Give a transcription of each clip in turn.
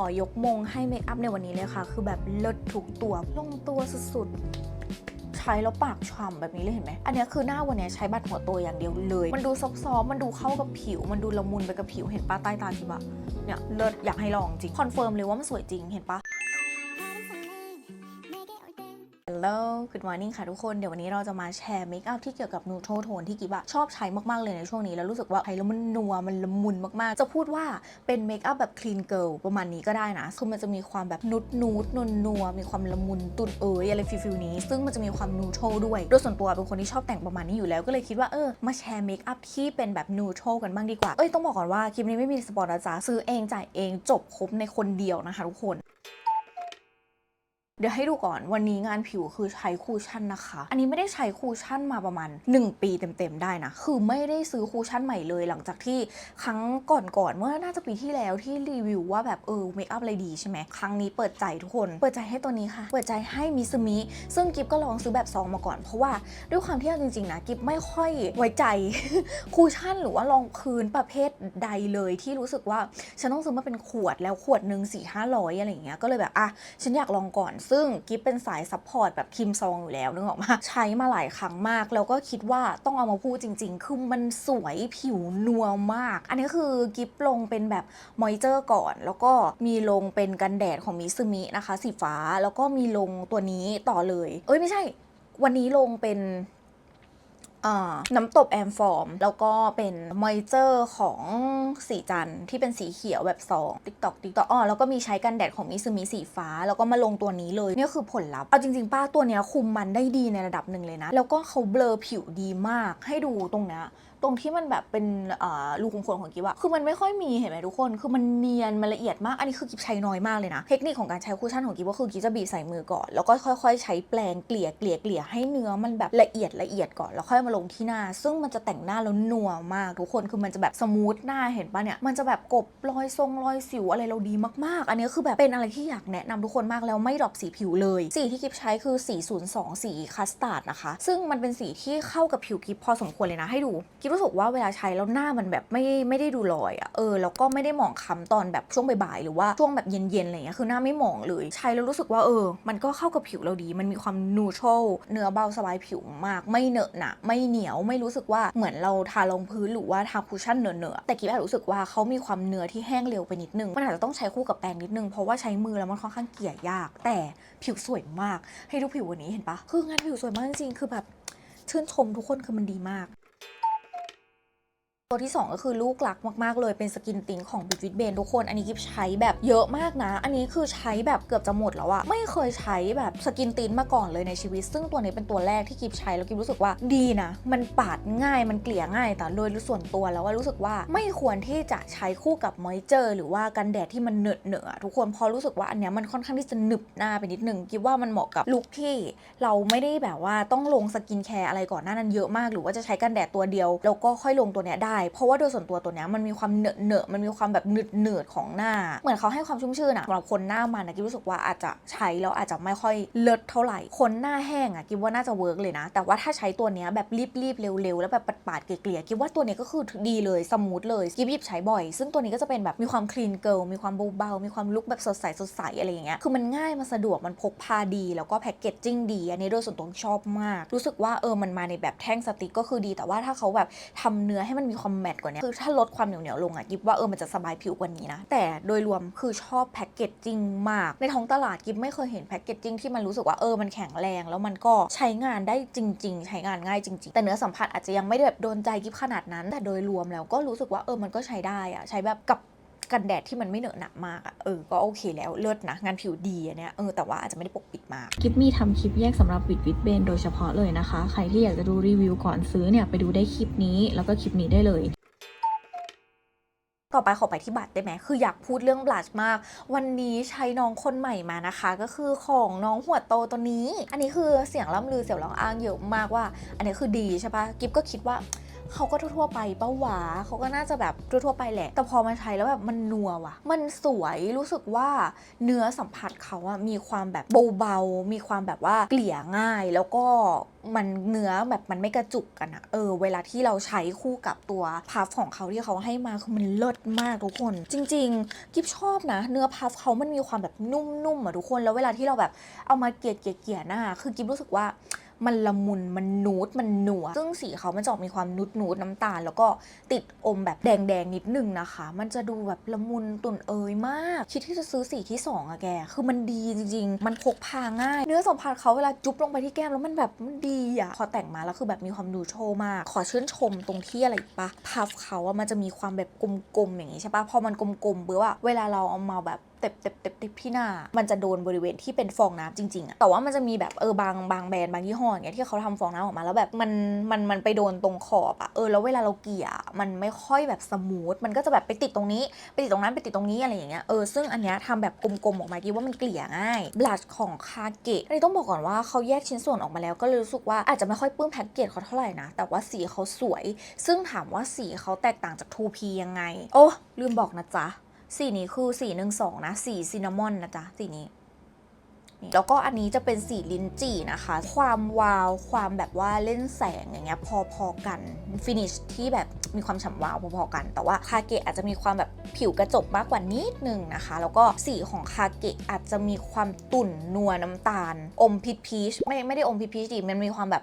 อยกมงให้เมคอัพในวันนี้เลยค่ะ คือแบบเลิศทุกตัวลงตัวสุดๆ ใช้แล้วปากฉ่ำแบบนี้เลยเห็นไหม อันนี้คือหน้าวันนี้ใช้บัตรหัวตัวอย่างเดียวเลย มันดูซอฟๆมันดูเข้ากับผิว มันดูละมุนไปกับผิว เห็นปะใต้ตาจิบะเนี่ยเลิศอยากให้ลองจริง คอนเฟิร์มเลยว่ามันสวยจริง เห็นปะ Hello Good morning ค่ะทุกคน เดี๋ยววันนี้เราจะมาแชร์เมคอัพที่เกี่ยวกับนูโทโทนที่กิบะชอบใช้มาก ๆ เลยในช่วงนี้ แล้วรู้สึกว่าใช้แล้วมันนัว มันละมุนมาก ๆ จะพูดว่าเป็นเมคอัพแบบ clean girl ประมาณนี้ก็ได้นะ คือมันจะมีความแบบนุดนูดนวลนัว มีความละมุนตุนเอ๋ยอะไรฟิลๆนี้ ซึ่งมันจะมีความนูโทด้วย โดยส่วนตัวเป็นคนที่ชอบแต่งประมาณนี้อยู่แล้ว ก็เลยคิดว่าเออ มาแชร์เมคอัพที่เป็นแบบนูโทกันบ้างดีกว่า เอ้ยต้องบอกก่อนว่าคลิปนี้ไม่มีสปอนเซอร์จ้าซื้อเองจ่ายเองจบครบในคนเดียวนะคะทุกคน เดี๋ยวให้ดูก่อนวันนี้งานผิวคือใช้คูชั่นนะคะ อันนี้ไม่ได้ใช้คูชั่นมาประมาณ 1 ปีเต็มๆได้นะ คือไม่ได้ซื้อคูชั่นใหม่เลยหลังจากที่ครั้งก่อนๆเมื่อน่าจะปีที่แล้วที่รีวิวว่าแบบเออเมคอัพอะไรดีใช่ไหมครั้งนี้เปิดใจทุกคน เปิดใจให้ตัวนี้ค่ะ เปิดใจให้มิซูมิซึ่งกิฟก็ลองซื้อแบบซองมาก่อนเพราะว่าด้วยความที่จริงๆนะกิฟไม่ค่อยไว้ใจคูชั่นหรือว่ารองพื้นประเภทใดเลยที่รู้สึกว่าฉันต้องซื้อมาเป็นขวดแล้วขวดหนึ่งสี่ห้าร้อยอะไรอย่างเงี้ยก็เลยแบบอะฉันอยากลองก่อนซึ่งกิฟเป็นสายซัพพอร์ตแบบคิมซองอยู่แล้วนึกออกมาใช้มาหลายครั้งมาก แล้วก็คิดว่าต้องเอามาพูดจริง ๆ คือมันสวยผิวนัวมาก อันนี้คือกิฟลงเป็นแบบมอยเจอร์ก่อน แล้วก็มีลงเป็นกันแดดของมิซึมินะคะ สีฟ้าแล้วก็มีลงตัวนี้ต่อเลย เอ้ยไม่ใช่ วันนี้ลงเป็น น้ำตบแอมฟอร์ม แล้วก็เป็นมอยเจอร์ของสีจันที่เป็นสีเขียวแบบซองติ๊กตอกติ๊กตอกอ๋อแล้วก็มีใช้กันแดดของมิซูมิสีฟ้า แล้วก็มาลงตัวนี้เลยเนี่ยคือผลลัพธ์เอาจริงๆป้าตัวเนี้ยคุมมันได้ดีในระดับหนึ่งเลยนะ แล้วก็เขาเบลอผิวดีมากให้ดูตรงเนี้ยตรงที่มันแบบเป็นรูขุมขนของกิฟอะคือมันไม่ค่อยมีเห็นไหมทุกคน คือมันเนียน มันละเอียดมาก อันนี้คือกิฟใช้น้อยมากเลยนะ เทคนิคของการใช้คุชชั่นของกิฟก็คือกิฟจะบีบใส่มือก่อน แล้วก็ค่อย ๆ ใช้แปรงเกลี่ยเกลี่ยเกลี่ยให้เนื้อมันแบบละเอียดละเอียดก่อน แล้วค่อยมาลงที่หน้า ซึ่งมันจะแต่งหน้าแล้วนัวมาก ทุกคนคือมันจะแบบสมูทหน้าเห็นปะเนี่ยมันจะแบบกบรอยทรงรอยสิวอะไรเราดีมากๆ อันนี้คือแบบเป็นอะไรที่อยากแนะนำทุกคนมากแล้วไม่ดรอปสีผิวเลย สีที่กิฟใช้คือสี 02 สีคัสตาร์ดนะคะ ซึ่งมันเป็นสีที่เข้ากับผิวกิฟพอสมควรเลยนะให้ดูกิฟรู้สึกว่าเวลาใช้แล้วหน้ามันแบบไม่ไม่ได้ดูลอยอะ่ะเออแล้วก็ไม่ได้หมองคล้ำตอนแบบช่วงบ่ายๆหรือว่าช่วงแบบเย็นๆอะไรเงี้ยคือหน้าไม่หมองเลยใช้แล้วรู้สึกว่าเออ มันก็เข้ากับผิวเราดี มันมีความนูทรัลเนื้อเบาสบายผิวมาก ไม่เหนอะหนะไม่เหนียวไม่รู้สึกว่าเหมือนเราทารองพื้นหรือว่าทาคุชชั่นเหนอะๆแต่กิฟแอบรู้สึกว่าเขามีความเนื้อที่แห้งเร็วไปนิดนึงมันอาจจะต้องใช้คู่กับแปรงนิดนึงเพราะว่าใช้มือแล้วมันค่อนข้างเกลี่ยยาก แต่ผิวสวยมากให้ดูผิววันนี้เห็นปะคืองานผิวสวยมากจริงๆคือแบบชื่นชมทุกคนคือมันดีมาก ตัวที่ 2 ก็คือลูกหลักมากๆ เลยเป็นสกินติ้งของบิ t วิ t เบนทุกคน อันนี้กิฟใช้แบบเยอะมากนะ อันนี้คือใช้แบบเกือบจะหมดแล้วอะไม่เคยใช้แบบสกินติ้งมาก่อนเลยในชีวิต ซึ่งตัวนี้เป็นตัวแรกที่กิฟใช้แล้วกิฟรู้สึกว่าดีนะ มันปาดง่ายมันเกลี่ยง่าย แต่โดยส่วนตัวแล้วว่ารู้สึกว่าไม่ควรที่จะใช้คู่กับมอยเจอร์หรือว่ากันแดดที่มันเหนอะเหนอะทุกคนพอรู้สึกว่าอันเนี้ยมันค่อนข้างที่จะหนึบหน้าไปนิดนึงกิฟว่ามันเหมาะกับลุคที่เราไม่ได้แบบว่าต้องลงสกินแคร์อะไรก่อนหน้านั้นเยอะมาก หรือว่าจะใช้กันแดดตัวเดียวแล้วก็ค่อยลงตัวเนี้ยได้เพราะว่าโดยส่วนตัวตัวเนี้ยมันมีความเหนอะเหนอะมันมีความแบบหนืดหนืดของหน้า เหมือนเขาให้ความชุ่มชื่นอะสำหรับคนหน้ามันนะกิฟรู้สึกว่าอาจจะใช้แล้วอาจจะไม่ค่อยเลิศเท่าไหร่ คนหน้าแห้งอะกิฟว่าน่าจะเวิร์กเลยนะ แต่ว่าถ้าใช้ตัวเนี้ยแบบรีบๆเร็วๆแล้วแบบปาดๆเกลี่ยๆกิฟว่าตัวเนี้ยก็คือดีเลยสมูทเลยกิฟหยิบใช้บ่อย ซึ่งตัวนี้ก็จะเป็นแบบมีความคลีนเกิลมีความเบาๆมีความลุคแบบสดใสสดใสอะไรอย่างเงี้ยคือมันง่ายมันสะดวกมันพกพาดี แล้วก็แพ็กเกจจิ้งดี อันนี้โดยส่วนตัวชอบมาก รู้สึกว่าเออมันมาในแบบแท่งสติกก็คือดี แต่ว่าถ้าเขาแบบทำเนื้อให้มันมีความแมตต์กว่านี้คือถ้าลดความเหนียวเหนียวๆลงอะกิฟว่าเออมันจะสบายผิวกว่านี้นะ แต่โดยรวมคือชอบแพ็กเกจจิ้งมาก ในท้องตลาดกิฟไม่เคยเห็นแพ็กเกจจิ้งที่มันรู้สึกว่าเออมันแข็งแรง แล้วมันก็ใช้งานได้จริง ๆ ใช้งานง่ายจริง ๆ แต่เนื้อสัมผัสอาจจะยังไม่ได้แบบโดนใจกิฟขนาดนั้น แต่โดยรวมแล้วก็รู้สึกว่าเออมันก็ใช้ได้อะใช้แบบกับ กันแดดที่มันไม่เหนอะหนักมากอะเออก็โอเคแล้วเลิศนะ งานผิวดีอันเนี้ยเออแต่ว่าอาจจะไม่ได้ปกปิดมากกิฟมีทำคลิปแยกสำหรับวิดวิดเบนโดยเฉพาะเลยนะคะ ใครที่อยากจะดูรีวิวก่อนซื้อเนี่ยไปดูได้คลิปนี้แล้วก็คลิปนี้ได้เลยต่อไปขอไปที่บัตรได้ไหม คืออยากพูดเรื่องบลัชมาก วันนี้ใช้น้องคนใหม่มานะคะ ก็คือของน้องหัวโตตัวนี้ อันนี้คือเสียงล่ำลือเสียงร้องอ้างเยอะมากว่า อันนี้คือดีใช่ปะกิฟก็คิดว่า เขาก็ทั่วๆไปเปะหวาเขาก็น่าจะแบบทั่วๆไปแหละ แต่พอมาใช้แล้วแบบมันนัวว่ะ มันสวยรู้สึกว่าเนื้อสัมผัสเขาอะมีความแบบเบาๆมีความแบบว่าเกลี่ยง่ายแล้วก็มันเนื้อแบบมันไม่กระจุกกันอะเออ เวลาที่เราใช้คู่กับตัวพัฟของเขาที่เขาให้มาคือมันเลิศมากทุกคน จริง ๆ กิฟชอบนะ เนื้อพัฟเขามันมีความแบบนุ่มๆอะทุกคนแล้วเวลาที่เราแบบเอามาเกลี่ยเกลี่ยเกลี่ยหน้าคือกิฟรู้สึกว่า มันละมุนมันนูดมันหนัว ซึ่งสีเขามันจะออกมีความนูดนูดน้ำตาล แล้วก็ติดอมแบบแดงๆนิดนึงนะคะ มันจะดูแบบละมุนตุ่นเอยมาก คิดที่จะซื้อสีที่สองอะแก คือมันดีจริง ๆ มันพกพาง่าย เนื้อสัมผัสเขาเวลาจุ๊บลงไปที่แก้มแล้วมันแบบมันดีอะพอแต่งมาแล้วคือแบบมีความดูโชว์มาก ขอชื่นชมตรงที่อะไรปะพัฟเขาอะมันจะมีความแบบกลมๆอย่างงี้ใช่ปะพอมันกลมๆเบื่อว่าเวลาเราเอามาแบบ เต็บเต็บเต็บเต็บที่หน้า มันจะโดนบริเวณที่เป็นฟองน้ำจริงๆอะแต่ว่ามันจะมีแบบเออบางบางแบรนด์บางยี่ห้ออย่างเงี้ยที่เขาทำฟองน้ำออกมาแล้วแบบมันมันมันไปโดนตรงขอบอะเออแล้วเวลาเราเกลี่ยมันไม่ค่อยแบบสมูทมันก็จะแบบไปติดตรงนี้ไปติดตรงนั้นไปติดตรงนี้อะไรอย่างเงี้ยเออซึ่งอันเนี้ยทำแบบกลมๆออกมาคิดว่ามันเกลี่ยง่ายบลัชของคาเกะอันนี้ต้องบอกก่อนว่าเขาแยกชิ้นส่วนออกมาแล้วก็เลยรู้สึกว่าอาจจะไม่ค่อยปลื้มแพ็กเกจเขาเท่าไหร่นะแต่ว่าสีเขาสวย ซึ่งถามว่าสีเขาแตกต่างจาก 2P ยังไง โอ้ลืมบอกนะจ๊ะ สีนี้คือสีหนึ่งสองนะ สีซินนามอนนะจ๊ะ สีนี้ แล้วก็อันนี้จะเป็นสีลิ้นจี่นะคะ ความวาว ความแบบว่าเล่นแสงอย่างเงี้ยพอๆกันฟินิชที่แบบมีความฉ่ำวาวพอๆกัน แต่ว่าคาเกะอาจจะมีความแบบผิวกระจกมากกว่านิดนึงนะคะ แล้วก็สีของคาเกะอาจจะมีความตุ่นนัวน้ำตาล อมพีชพีชไม่ไม่ได้อมพีชพีชดิมันมีความแบบ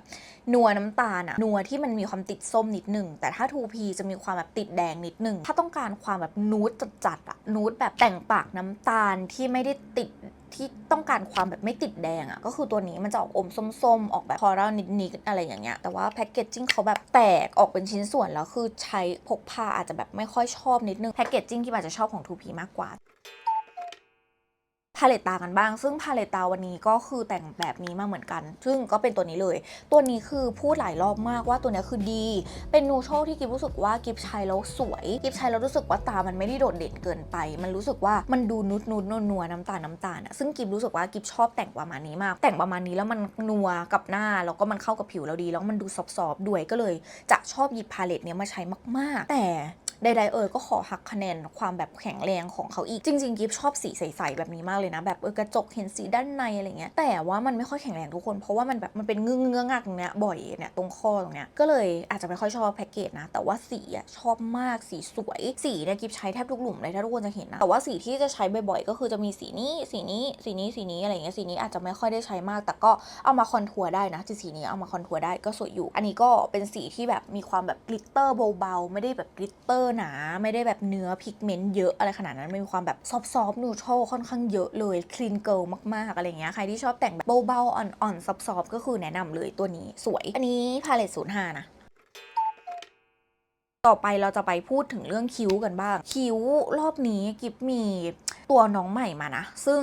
นัวน้ำตาลอะนัวที่มันมีความติดส้มนิดนึงแต่ถ้า 2P จะมีความแบบติดแดงนิดนึงถ้าต้องการความแบบนูดจัดๆอะนูดแบบแต่งปากน้ำตาลที่ไม่ได้ติด ที่ต้องการความแบบไม่ติดแดงอะ่ะก็คือตัวนี้มันจะออกอมส้มๆ ออกแบบคอรัลนิดๆอะไรอย่างเงี้ยแต่ว่าแพคเกจจิ้งเขาแบบแตกออกเป็นชิ้นส่วนแล้วคือใช้พกพาอาจจะแบบไม่ค่อยชอบนิดนึงแพคเกจจิ้งที่อาจจะชอบของทูพีมากกว่า พาเลตตากันบ้าง ซึ่งพาเลตตาวันนี้ก็คือแต่งแบบนี้มาเหมือนกัน ซึ่งก็เป็นตัวนี้เลย ตัวนี้คือพูดหลายรอบมากว่าตัวนี้คือดี เป็นนูโชที่กิฟรู้สึกว่ากิฟใช้แล้วสวย กิฟใช้แล้วรู้สึกว่าตามันไม่ได้โดดเด่นเกินไป มันรู้สึกว่ามันดูนุดนุดนัวนัวน้ำตาลน้ำตาลอะซึ่งกิฟรู้สึกว่ากิฟชอบแต่งประมาณนี้มาก แต่งประมาณนี้แล้วมันนัวกับหน้าแล้วก็มันเข้ากับผิวเราดี แล้วมันดูซอฟๆด้วยก็เลย จะชอบหยิบพาเลตเนี้ยมาใช้มาก ๆ แต่ ใดๆเอ่ยก็ขอหักคะแนนความแบบแข็งแรงของเขาอีกจริงๆกิฟชอบสีใสๆแบบนี้มากเลยนะแบบเออกระจกเห็นสีด้านในอะไรเงี้ยแต่ว่ามันไม่ค่อยแข็งแรงทุกคนเพราะว่ามันแบบมันเป็นเงื้อเงื้องักตรงเนี้ยบ่อยเนี่ยตรงข้อตรงเนี้ยก็เลยอาจจะไม่ค่อยชอบแพ็กเกจนะ แต่ว่าสีอะชอบมากสีสวย สีเนี่ยกิฟใช้แทบทุกหลุมเลยถ้าทุกคนจะเห็นนะแต่ว่าสีที่จะใช้บ่อยๆก็คือจะมีสีนี้สีนี้สีนี้สีนี้อะไรเงี้ยสีนี้อาจจะไม่ค่อยได้ใช้มาก แต่ก็เอามาคอนทัวร์ได้นะสีนี้เอามาคอนทัวร์ได้ก็สวยอยู่ อันนี้ก็เป็นสีที่แบบมีความแบบกลิตเตอร์เบาๆไม่ได้แบบกลิตเตอร์หนาไม่ได้แบบเนื้อพิกเมนต์เยอะอะไรขนาดนั้นมันมีความแบบซอฟต์ๆนูโตรค่อนข้างเยอะเลยคลีนเกิลมากๆอะไรเงี้ยใครที่ชอบแต่งแบบเบาๆอ่อนๆซอฟต์ๆก็คือแนะนำเลยตัวนี้สวย อันนี้พาเลตศูนย์ห้านะต่อไปเราจะไปพูดถึงเรื่องคิ้วกันบ้าง คิ้วรอบนี้กิฟมี ตัวน้องใหม่มานะ ซึ่ง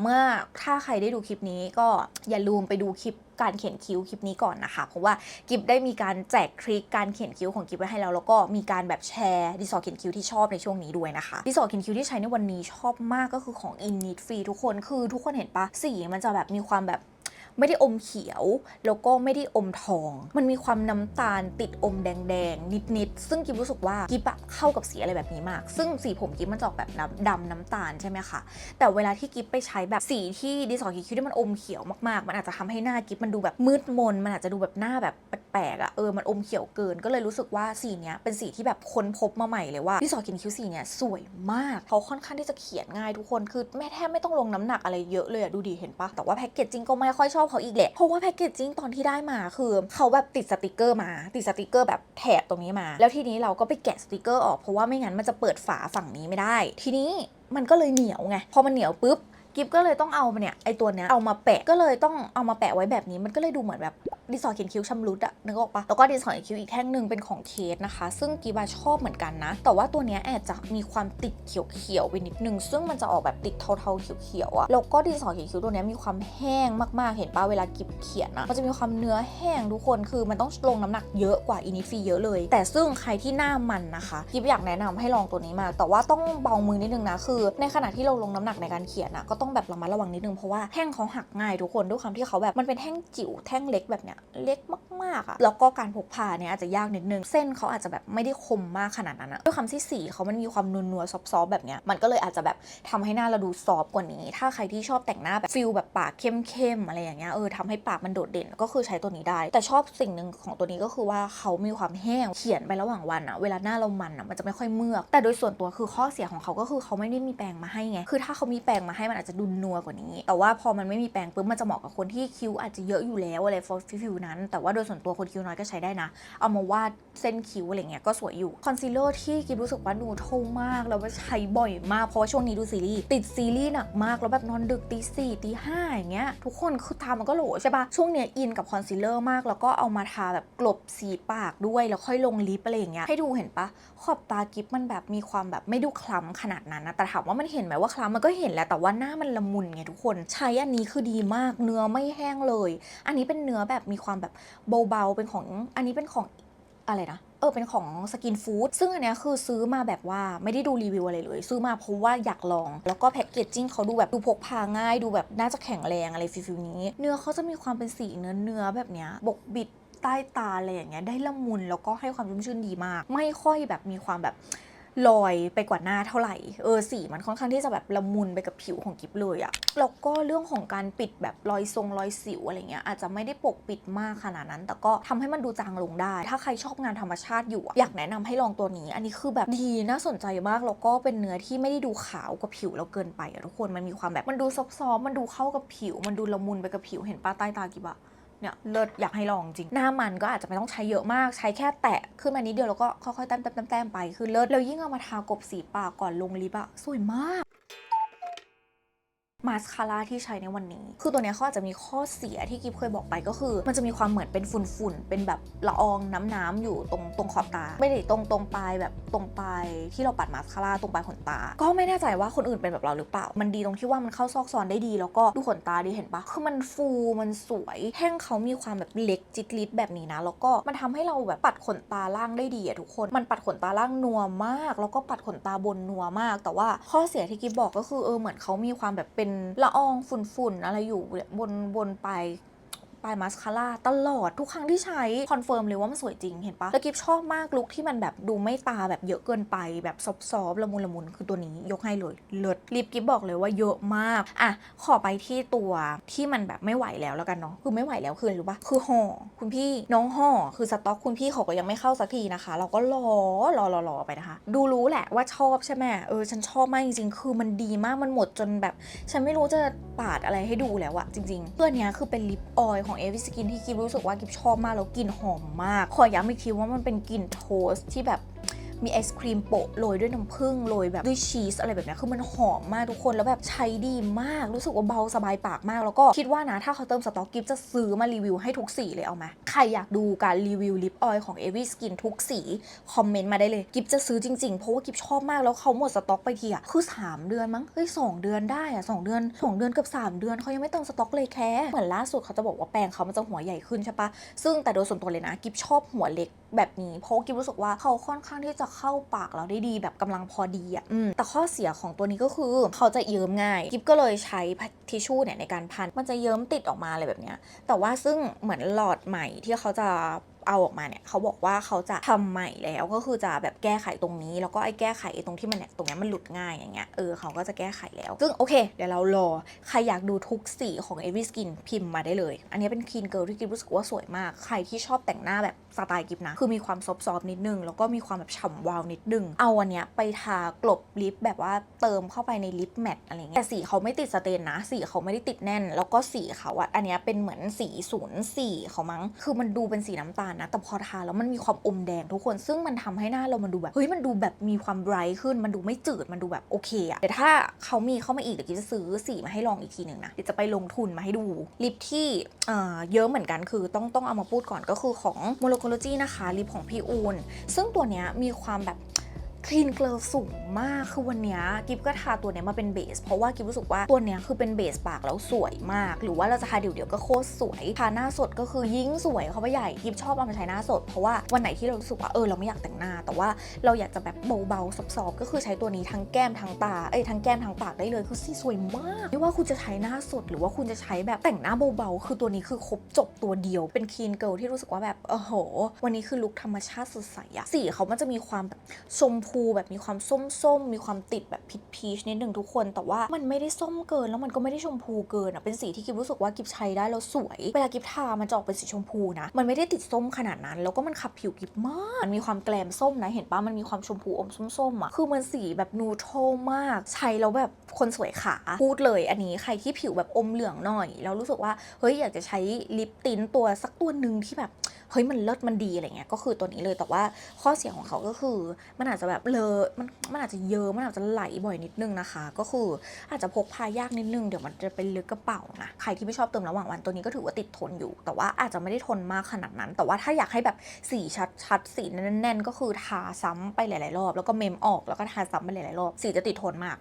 เมื่อถ้าใครได้ดูคลิปนี้ก็อย่าลืมไปดูคลิปการเขียนคิ้วคลิปนี้ก่อนนะคะ เพราะว่ากิฟได้มีการแจกทริคการเขียนคิ้วของกิฟไว้ให้แล้ว แล้วก็มีการแบบแชร์ดิสอเขียนคิ้วที่ชอบในช่วงนี้ด้วยนะคะดิสอเขียนคิ้วที่ใช้ในวันนี้ชอบมากก็คือของ Innisfree ทุกคนคือทุกคนเห็นปะสีมันจะแบบมีความแบบ ไม่ได้อมเขียว แล้วก็ไม่ได้อมทอง มันมีความน้ำตาลติดอมแดงๆ นิดๆ ซึ่งกิฟรู้สึกว่ากิฟอะเข้ากับสีอะไรแบบนี้มาก ซึ่งสีผมกิฟมันจะออกแบบดำน้ำตาลใช่ไหมคะแต่เวลาที่กิฟไปใช้แบบสีที่ดิสอเขียนคิ้วที่มันอมเขียวมากๆ มันอาจจะทำให้หน้ากิฟมันดูแบบมืดมน มันอาจจะดูแบบหน้าแบบแปลกๆอะเออมันอมเขียวเกิน ก็เลยรู้สึกว่าสีเนี้ยเป็นสีที่แบบค้นพบมาใหม่เลยว่าดิสอเขียนคิ้วสีเนี้ยสวยมากเขาค่อนข้างที่จะเขียนง่ายทุกคนคือแม่แทบไม่ต้องลงน้ำหนักอะไรเยอะเลยอะดูดีเห็นปะแต่ว่าแพ็กเกจจิ้งก็ไม่ค่อยชอบเขาอีกแหละ เพราะว่าแพ็กเกจจิ้งตอนที่ได้มาคือเขาแบบติดสติกเกอร์มา ติดสติกเกอร์แบบแถบตรงนี้มา แล้วทีนี้เราก็ไปแกะสติกเกอร์ออกเพราะว่าไม่งั้นมันจะเปิดฝาฝั่งนี้ไม่ได้ ทีนี้มันก็เลยเหนียวไง พอมันเหนียวปุ๊บ กิฟก็เลยต้องเอาเนี่ยไอตัวเนี้ยเอามาแปะก็เลยต้องเอามาแปะไว้แบบนี้มันก็เลยดูเหมือนแบบดินสอเขียนคิ้วชำรุดอะนึกออกปะแล้วก็ดินสอเขียนคิ้วอีกแท่งหนึ่งเป็นของเคสนะคะ ซึ่งกิฟชอบเหมือนกันนะ แต่ว่าตัวเนี้ยแอบจะมีความติดเขียวๆไปนิดนึง ซึ่งมันจะออกแบบติดเทาๆเขียวๆอะแล้วก็ดินสอเขียนคิ้วตัวเนี้ยมีความแห้งมากๆเห็นปะเวลากิฟเขียนอะมันจะมีความเนื้อแห้งทุกคนคือมันต้องลงน้ำหนักเยอะกว่าอินิฟีเยอะเลย แต่ซึ่งใครที่หน้ามันนะคะกิฟอยากแนะนำให้ลองตัวนี้มา แต่ว่าต้องเบามือนิดนึงนะคือ ในขณะที่เราลงน้ำหนักในการเขียนอะก็ต้องต้องแบบระมัดระวังนิดนึงเพราะว่าแท่งเขาหักง่ายทุกคนด้วยความที่เขาแบบมันเป็นแท่งจิ๋วแท่งเล็กแบบเนี้ยเล็กมากๆอะแล้วก็การพกพาเนี่ยอาจจะยากนิดนึง เส้นเขาอาจจะแบบไม่ได้คมมากขนาดนั้นอะด้วยความที่สีเขามันมีความนัวๆซอฟๆแบบเนี้ยมันก็เลยอาจจะแบบทำให้หน้าเราดูซอฟกว่านี้ ถ้าใครที่ชอบแต่งหน้าแบบฟิลแบบปากเข้มๆอะไรอย่างเงี้ยเออทำให้ปากมันโดดเด่นก็คือใช้ตัวนี้ได้ แต่ชอบสิ่งหนึ่งของตัวนี้ก็คือว่าเขามีความแห้งเขียนไประหว่างวันอะเวลาหน้าเรามันอะมันจะไม่ค่อยเมือก แต่โดยส่วนตัวคือข้อเสียของเขาก็คือเขาไม่ได้มีแปรงมาให้ไงคือถ้าเขามีแปรงมาให้มันอาจจะดูนัวกว่านี้ แต่ว่าพอมันไม่มีแปรงปุ๊บมันจะเหมาะกับคนที่คิ้วอาจจะเยอะอยู่แล้วอะไรฟอฟิวนั้น แต่ว่าโดยส่วนตัวคนคิ้วน้อยก็ใช้ได้นะ เอามาวาดเส้นคิ้วอะไรเงี้ยก็สวยอยู่คอนซีลเลอร์ที่กิบรู้สึกว่าหนูโทมากแล้วก็ใช้บ่อยมากเพราะว่าช่วงนี้ดูซีรีส์ติดซีรีส์หนักมากแล้วแบบนอนดึกตีสี่ตีห้าอย่างเงี้ยทุกคนคือตามันก็โหลใช่ปะช่วงเนี้ยอินกับคอนซีลเลอร์มาก แล้วก็เอามาทาแบบกลบสีปากด้วยแล้วค่อยลงลิปอะไรอย่างเงี้ยให้ดูเห็นปะขอบตากิฟมันแบบมีความแบบไม่ดูคล้ำขนาดนั้นนะแต่ถามว่ามันเห็นไหมว่าคล้ำมันก็เห็นแหละแต่ว่าหน้ามันละมุนไงทุกคน ใช้อันนี้คือดีมากเนื้อไม่แห้งเลย อันนี้เป็นเนื้อแบบมีความแบบเบาๆเป็นของอันนี้เป็นของอะไรนะเออเป็นของสกินฟู้ดซึ่งอันเนี้ยคือซื้อมาแบบว่าไม่ได้ดูรีวิวอะไรเลย ซื้อมาเพราะว่าอยากลอง แล้วก็แพ็กเกจจิ้งเขาดูแบบดูพกพาง่ายดูแบบน่าจะแข็งแรงอะไรฟิลนี้ เนื้อเขาจะมีความเป็นสีเนื้อเนื้อแบบเนี้ยบกบิดใต้ตาอะไรอย่างเงี้ยได้ละมุนแล้วก็ให้ความชุ่มชื่นดีมาก ไม่ค่อยแบบมีความแบบ ลอยไปกว่าหน้าเท่าไหร่ เออสีมันค่อนข้างที่จะแบบละมุนไปกับผิวของกิฟเลยอะแล้วก็เรื่องของการปิดแบบรอยทรงรอยสิวอะไรเงี้ยอาจจะไม่ได้ปกปิดมากขนาดนั้น แต่ก็ทำให้มันดูจางลงได้ ถ้าใครชอบงานธรรมชาติอยู่อยากแนะนำให้ลองตัวนี้ อันนี้คือแบบดีน่าสนใจมากแล้วก็เป็นเนื้อที่ไม่ได้ดูขาวกับผิวเราเกินไปทุกคนมันมีความแบบมันดูซอฟๆมันดูเข้ากับผิว มันดูละมุนไปกับผิวเห็นป้าใต้ตากิบอะ เนี่ยเลิศอยากให้ลองจริง หน้ามันก็อาจจะไม่ต้องใช้เยอะมากใช้แค่แตะขึ้นมานิดเดียวแล้วก็ค่อยๆแต้มแต้มแต้มไปคือเลิศแล้วยิ่งเอามาทากบสีปากก่อนลงลิปอะสวยมาก มาสคาร่าที่ใช้ในวันนี้ คือตัวนี้เขาอาจจะมีข้อเสียที่กิฟเคยบอกไปก็คือ มันจะมีความเหมือนเป็นฝุ่นๆ เป็นแบบละอองน้ำๆ อยู่ตรงตรงขอบตา ไม่ได้ตรงตรงปลายแบบตรงปลายที่เราปัดมาสคาร่าตรงปลายขนตา ก็ไม่แน่ใจว่าคนอื่นเป็นแบบเราหรือเปล่า มันดีตรงที่ว่ามันเข้าซอกซอนได้ดี แล้วก็ดูขนตาดีเห็นปะคือมันฟูมันสวยแท่งเขามีความแบบเล็กจิตลิดแบบนี้นะ แล้วก็มันทำให้เราแบบปัดขนตาล่างได้ดีอะทุกคน มันปัดขนตาล่างนัวมาก แล้วก็ปัดขนตาบนนัวมาก แต่ว่าข้อเสียที่กิฟบอกก็คือเออเหมือนเขามีความแบบเป็นละอองฝุ่นๆอะไรอยู่บนบนป ปลายมาสคาร่าตลอดทุกครั้งที่ใช้คอนเฟิร์มเลยว่ามันสวยจริงเห็นปะแล้วกิฟชอบมากลุคที่มันแบบดูไม่ตาแบบเยอะเกินไปแบบซอฟๆละมุนละมุนคือตัวนี้ยกให้เลยเลิศลิปกิฟบอกเลยว่าเยอะมากอะขอไปที่ตัวที่มันแบบไม่ไหวแล้วแล้วกันเนาะคือไม่ไหวแล้วคืออะไรรู้ปะคือห่อคุณพี่น้องห่อคือสต็อกคุณพี่เขาก็ยังไม่เข้าสักทีนะคะ เราก็รอรอรอรอไปนะคะ ดูรู้แหละว่าชอบใช่ไหมเออฉันชอบมากจริงๆ คือมันดีมากมันหมดจนแบบ ฉันไม่รู้จะปาดอะไรให้ดูแล้วอะจริงๆเพื่อนเนี้ยคือเป็นลิปออยล์ของเอวิสกินที่กิฟรู้สึกว่ากิฟชอบมากแล้วกลิ่นหอมมาก ขอย้ำอีกทีว่ามันเป็นกลิ่นโทสที่แบบ มีไอศครีมโปะโรยด้วยน้ำผึ้งโรยแบบด้วยชีสอะไรแบบนี้คือมันหอมมากทุกคนแล้วแบบใช้ดีมากรู้สึกว่าเบาสบายปากมาก แล้วก็คิดว่านะถ้าเขาเติมสต็อกกิฟจะซื้อมารีวิวให้ทุกสีเลยเอาไหมใครอยากดูการรีวิวลิปออยล์ของ a v i Skin ทุกสีคอมเมนต์มาได้เลยกิฟจะซื้อจริงๆ เพราะว่ากิฟชอบมากแล้วเขาหมดสต็อกไปทีอะคือ 3 เดือนมั้งเฮ้ยสองเดือนได้อะสองเดือนสองเดือนเกับ 3 เดือนเขายังไม่เติมสต็อกเลยแค่เหมือนล่าสุดเขาจะบอกว่าแปรงเขามันจะหัวใหญ่ขึ้นใช่ปะซึ่งแต่โดยส่วนตัวเลยนะกิฟชอบหัวเล็ก แบบนี้ เพราะว่ากิฟรู้สึกว่าเขาค่อนข้างที่จะเข้าปากเราได้ดีแบบกำลังพอดีอะอืมแต่ข้อเสียของตัวนี้ก็คือเขาจะเยิ้มง่ายกิฟก็เลยใช้ทิชชู่เนี่ยในการพันมันจะเยิ้มติดออกมาอะไรแบบเนี้ยแต่ว่าซึ่งเหมือนหลอดใหม่ที่เขาจะ เอาออกมาเนี่ยเขาบอกว่าเขาจะทำใหม่แล้วก็คือจะแบบแก้ไขตรงนี้ แล้วก็ไอ้แก้ไขไอ้ตรงที่มันเนี่ยตรงนี้มันหลุดง่ายอย่างเงี้ยเออเขาก็จะแก้ไขแล้ว ซึ่งโอเค เดี๋ยวเรารอใครอยากดูทุกสีของ e v i Skin พิมพ์มาได้เลย อันนี้เป็นคลีนเกิร์ลที่กิฟรู้สึกว่าสวยมาก ใครที่ชอบแต่งหน้าแบบสไตล์กิฟนะคือมีความซอฟต์ๆนิดนึง แล้วก็มีความแบบฉ่ำวาวนิดนึง เอาอันเนี้ยไปทากลบลิปแบบว่าเติมเข้าไปในลิปแมทอะไรเงี้ยแต่สีเขาไม่ติดสเตนนะสีเขาไม่ได้ติดแน่น แล้วก็สีเขาอะอันเนี้ยเป็นเหมือนสีศูนย์สี่เขามั้งคือมันดูเป็นสีน้ำตาลนะแต่พอทาแล้วมันมีความอมแดงทุกคน ซึ่งมันทำให้หน้าเรามันดูแบบเฮ้ยมันดูแบบมีความไบรท์ขึ้น มันดูไม่จืดมันดูแบบโอเคอะแต่ถ้าเขามีเข้ามาอีกเดี๋ยวกิ๊บจะซื้อสีมาให้ลองอีกทีหนึ่งนะเดี๋ยวจะไปลงทุนมาให้ดูลิปที่เอ่อเยอะเหมือนกันคือต้องต้องเอามาพูดก่อนก็คือของ m o l o c o l o g y นะคะลิปของพี่อูนซึ่งตัวเนี้ยมีความแบบ คลีนเกลสูงมากคือวันนี้กิฟก็ทาตัวเนี้ยมาเป็นเบส เพราะว่ากิฟรู้สึกว่าตัวเนี้ยคือเป็นเบสปากแล้วสวยมาก หรือว่าเราจะทาเดี่ยวๆก็โคตรสวยทาหน้าสดก็คือยิ่งสวยเขาไปใหญ่กิฟชอบเอามาใช้หน้าสด เพราะว่าวันไหนที่เรารู้สึกว่าเออเราไม่อยากแต่งหน้า แต่ว่าเราอยากจะแบบเบาๆซอฟๆก็คือใช้ตัวนี้ทั้งแก้มทั้งตาเอ้ยทั้งแก้มทั้งปากได้เลยคือสีสวยมากไม่ว่าคุณจะใช้หน้าสด หรือว่าคุณจะใช้แบบแต่งหน้าเบาๆคือตัวนี้คือครบจบตัวเดียวเป็นคลีนเกิลที่รู้สึกว่าแบบโอ้โห วันนี้คือลุคธรรมชาติสดใสอะสีเขามันจะมีความแบบชมพููแบบมีความส้มๆ มีความติดแบบพีชพีชนิดหนึ่งทุกคน แต่ว่ามันไม่ได้ส้มเกิน แล้วมันก็ไม่ได้ชมพูเกินอะเป็นสีที่กิฟรู้สึกว่ากิฟใช้ได้แล้วสวย เวลากิฟทา มันจะออกเป็นสีชมพูนะ มันไม่ได้ติดส้มขนาดนั้น แล้วก็มันขับผิวกิฟมาก มันมีความแกลมส้มนะ เห็นปะมันมีความชมพูอมส้มๆอะคือมันสีแบบนูโทรมาก ใช้แล้วแบบคนสวยขาพูดเลยอันนี้ใครที่ผิวแบบอมเหลืองหน่อย แล้วรู้สึกว่า เฮ้ย อยากจะใช้ลิปติ้นตัวสักตัวหนึ่งที่แบบ เฮ้ยมันเลิศมันดีอะไรเงี้ยก็คือตัวนี้เลยแต่ว่าข้อเสียของเขาก็คือมันอาจจะแบบเลอะมันมันอาจจะเยอะมันอาจจะไหลบ่อยนิดนึงนะคะ ก็คืออาจจะพกพายากนิดนึงเดี๋ยวมันจะเป็นลึกกระเป๋านะใครที่ไม่ชอบเติมระหว่างวันตัวนี้ก็ถือว่าติดทนอยู่ แต่ว่าอาจจะไม่ได้ทนมากขนาดนั้น แต่ว่าถ้าอยากให้แบบสีชัดชัดสีแน่นๆก็คือทาซ้ำไปหลาย ๆ รอบ แล้วก็เมมออกแล้วก็ทาซ้ำไปหลายๆรอบสีจะติดทนมาก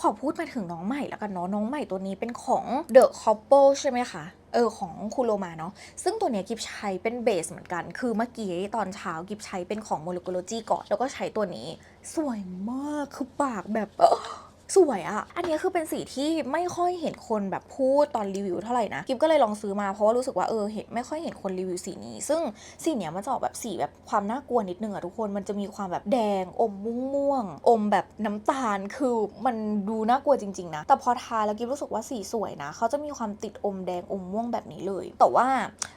ขอพูดมาถึงน้องใหม่แล้วกันเนาะน้องใหม่ตัวนี้เป็นของ The Couple ใช่ไหมคะเออของคูโรมาเนาะซึ่งตัวเนี้ยกิฟใช้เป็นเบสเหมือนกัน คือเมื่อกี้ตอนเช้ากิฟใช้เป็นของโมเลกุลโลจีก่อน แล้วก็ใช้ตัวนี้ สวยมากคือปากแบบ สวยอะอันนี้คือเป็นสีที่ไม่ค่อยเห็นคนแบบพูดตอนรีวิวเท่าไหร่นะกิฟก็เลยลองซื้อมาเพราะว่ารู้สึกว่าเออเห็นไม่ค่อยเห็นคนรีวิวสีนี้ ซึ่งสีเนี้ยมันจะออกแบบสีแบบความน่ากลัวนิดนึงอะทุกคนมันจะมีความแบบแดง อมม่วงอมแบบน้ำตาลคือมันดูน่ากลัวจริงๆนะแต่พอทาแล้วกิฟรู้สึกว่าสีสวยนะเขาจะมีความติดอมแดงอมม่วงแบบนี้เลย แต่ว่า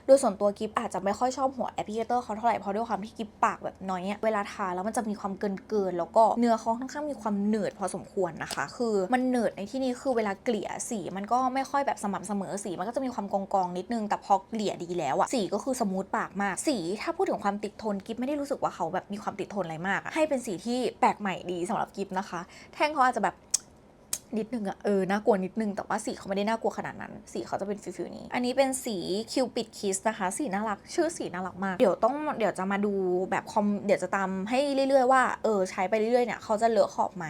โดยส่วนตัวกิฟอาจจะไม่ค่อยชอบหัวแอปพลิเคเตอร์เขาเท่าไหร่เพราะด้วยความที่กิฟปากแบบน้อยอะเวลาทาแล้วมันจะมีความเกินๆแล้วก็เนื้อเขาค่อนข้างมีความเหนืดพอสมควรนะคะคือมันเหนืดในที่นี้คือเวลาเกลี่ยสีมันก็ไม่ค่อยแบบสม่ำเสมอสีมันก็จะมีความกองกองนิดนึง แต่พอเกลี่ยดีแล้วอะสีก็คือสมูทปากมาก สีถ้าพูดถึงความติดทนกิฟไม่ได้รู้สึกว่าเขาแบบมีความติดทนอะไรมาก ให้เป็นสีที่แปลกใหม่ดีสำหรับกิฟนะคะ แท่งเขาอาจจะแบบ นิดนึงอะเออน่ากลัวนิดนึงแต่ว่าสีเขาไม่ได้น่ากลัวขนาดนั้น สีเขาจะเป็นฟิลๆนี้ อันนี้เป็นสีคิวปิดคิสนะคะ สีน่ารัก ชื่อสีน่ารักมาก เดี๋ยวต้องเดี๋ยวจะมาดูแบบคอมเดี๋ยวจะตามให้เรื่อยๆว่าเออใช้ไปเรื่อยๆเนี่ยเขาจะเลอะขอบไหม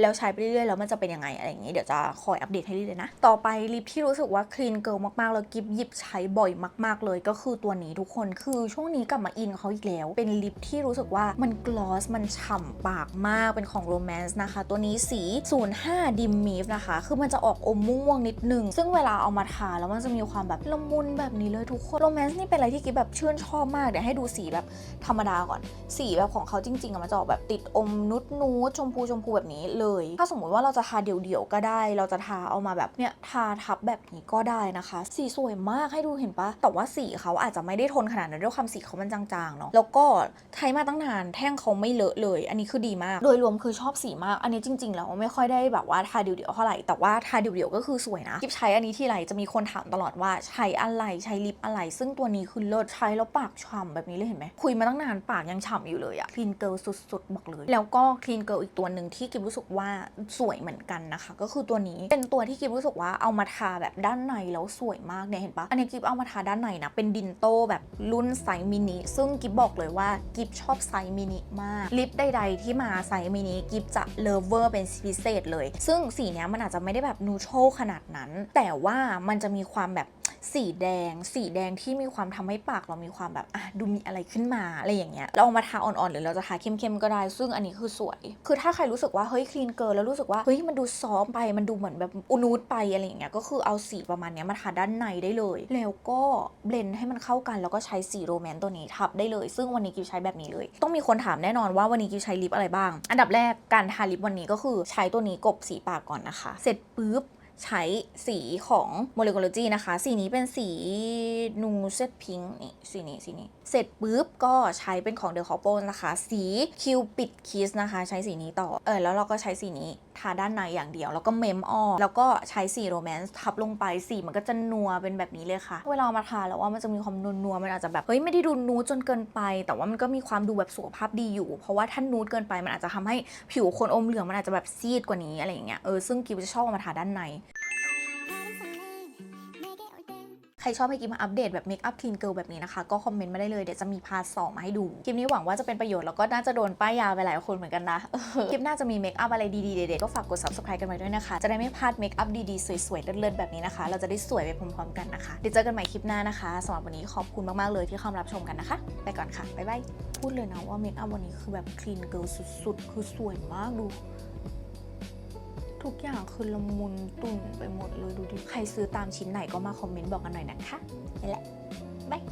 แล้วใช้ไปเรื่อยๆแล้วมันจะเป็นยังไงอะไรอย่างงี้เดี๋ยวจะคอยอัปเดตให้เรื่อยๆนะ ต่อไปลิปที่รู้สึกว่าคลีนเกิลมากๆแล้วกิฟหยิบใช้บ่อยมากๆ เลยก็คือตัวนี้ทุกคนคือช่วงนี้กลับมาอินเขาอีกแล้ว เป็นลิปที่รู้สึกว่ามันกลอสมันฉ่ำปากมากเป็นของโรแมนส์นะคะ ตัวนี้สี 05ดิมมีฟนะคะ คือมันจะออกอมม่วงนิดนึง ซึ่งเวลาเอามาทาแล้วมันจะมีความแบบละมุนแบบนี้เลยทุกคนโรแมนส์นี่เป็นอะไรที่กิฟแบบชื่นชอบมาก เดี๋ยวให้ดูสีแบบธรรมดาก่อน สีแบบของเขาจริงๆอะมันจะออกแบบติดอมนุดนูดชมพูชมพูแบบนี้เลย ถ้าสมมุติว่าเราจะทาเดี่ยวๆก็ได้ เราจะทาเอามาแบบเนี้ยทาทับแบบนี้ก็ได้นะคะ สีสวยมากให้ดูเห็นปะแต่ว่าสีเขาอาจจะไม่ได้ทนขนาดนั้นด้วยความสีเขามันจางๆเนาะแล้วก็ใช้มาตั้งนานแท่งเขาไม่เลอะเลย อันนี้คือดีมาก โดยรวมคือชอบสีมาก อันนี้จริง ๆ แล้วไม่ค่อยได้แบบว่าทาเดี่ยวๆเท่าไหร่แต่ว่าทาเดี่ยวๆก็คือสวยนะกิบใช้อันนี้ที่ไรจะมีคนถามตลอดว่าใช้อะไรใช้ลิปอะไร ซึ่งตัวนี้คือเลิศใช้แล้วปากฉ่ำแบบนี้เลยเห็นไหมคุยมาตั้งนานปากยังฉ่ำอยู่เลยอะคลีนเกิลสุดๆบอกเลย แล้วก็คลีนเกิลอีกตัวหนึ่งที่กิบรู้สึกว่าสวยเหมือนกันนะคะ ก็คือตัวนี้เป็นตัวที่กิบรู้สึกว่าเอามาทาแบบด้านในแล้วสวยมากเนี่ยเห็นปะอันนี้กิบเอามาทาด้านในนะเป็นดินโตแบบรุ่นไซส์มินิซึ่งกิบบอกเลยว่ากิบชอบไซส์มินิมากลิปใดๆที่มาไซส์มินิกิบจะเลเวอร์เป็นพิเศษเลย ซึ่งสีเนี้ยมันอาจจะไม่ได้แบบนูโชขนาดนั้น แต่ว่ามันจะมีความแบบ สีแดง สีแดงที่มีความทำให้ปากเรามีความแบบอะดูมีอะไรขึ้นมาอะไรอย่างเงี้ยเราเอามาทาอ่อนๆหรือเราจะทาเข้มๆก็ได้ ซึ่งอันนี้คือสวย คือถ้าใครรู้สึกว่าเฮ้ยคลีนเกินแล้วรู้สึกว่าเฮ้ยมันดูซอฟไปมันดูเหมือนแบบอุนูดไปอะไรอย่างเงี้ยก็คือเอาสีประมาณเนี้ยมาทาด้านในได้เลย แล้วก็เบลนด์ให้มันเข้ากันแล้วก็ใช้สีโรแมนต์ตัวนี้ทับได้เลย ซึ่งวันนี้กิวใช้แบบนี้เลย ต้องมีคนถามแน่นอนว่าวันนี้กิวใช้ลิปอะไรบ้าง อันดับแรกการทาลิปวันนี้ก็คือใช้ตัวนี้กบสีปากก่อนนะคะ เสร็จปุ๊บ ใช้สีของโมเลกุลโลจีนะคะ สีนี้เป็นสีนูเซตพิงค์นี่สีนี้สีนี้ เสร็จปุ๊บก็ใช้เป็นของ The Couple นะคะ สี Cupid Kiss นะคะ ใช้สีนี้ต่อ เออแล้วเราก็ใช้สีนี้ทาด้านในอย่างเดียว แล้วก็เมมออก แล้วก็ใช้สี Romance ทับลงไปสีมันก็จะนัวเป็นแบบนี้เลยค่ะ เวลามาทาแล้วว่ามันจะมีความนัวๆมันอาจจะแบบเฮ้ยไม่ได้ดูนูดจนเกินไป แต่ว่ามันก็มีความดูแบบสุขภาพดีอยู่ เพราะว่าถ้านูดเกินไปมันอาจจะทำให้ผิวคนอมเหลืองมันอาจจะแบบซีดกว่านี้อะไรอย่างเงี้ยเออซึ่งกิวจะชอบมาทาด้านใน รชอบให้กิฟมาอัปเดตแบบเมคอัพคลีนเกิลแบบนี้นะคะ ก็คอมเมนต์มาได้เลย เดี๋ยวจะมีพาร์ทสองมาให้ดู คลิปนี้หวังว่าจะเป็นประโยชน์แล้วก็น่าจะโดนป้ายยาไปหลายคนเหมือนกันนะคลิปหน้าจะมีเมคอัพอะไรดีๆเด็ดๆก็ฝากกด subscribe กันไว้ด้วยนะคะ จะได้ไม่พลาดเมคอัพดีๆสวยๆเลิศๆแบบนี้นะคะ เราจะได้สวยไปพร้อมๆกันนะคะเดี๋ยวเจอกันใหม่คลิปหน้านะคะสำหรับวันนี้ขอบคุณมากๆเลยที่เข้ามารับชมกันนะคะ ไปก่อนค่ะบ๊ายบายพูดเลยนะว่าเมคอัพวันนี้คือแบบคลีนเกิลสุดๆคือสวยมากดู ทุกอย่างคือละมุนตุ่นไปหมดเลยดูดิ ใครซื้อตามชิ้นไหนก็มาคอมเมนต์บอกกันหน่อยนะคะนี่แหละบาย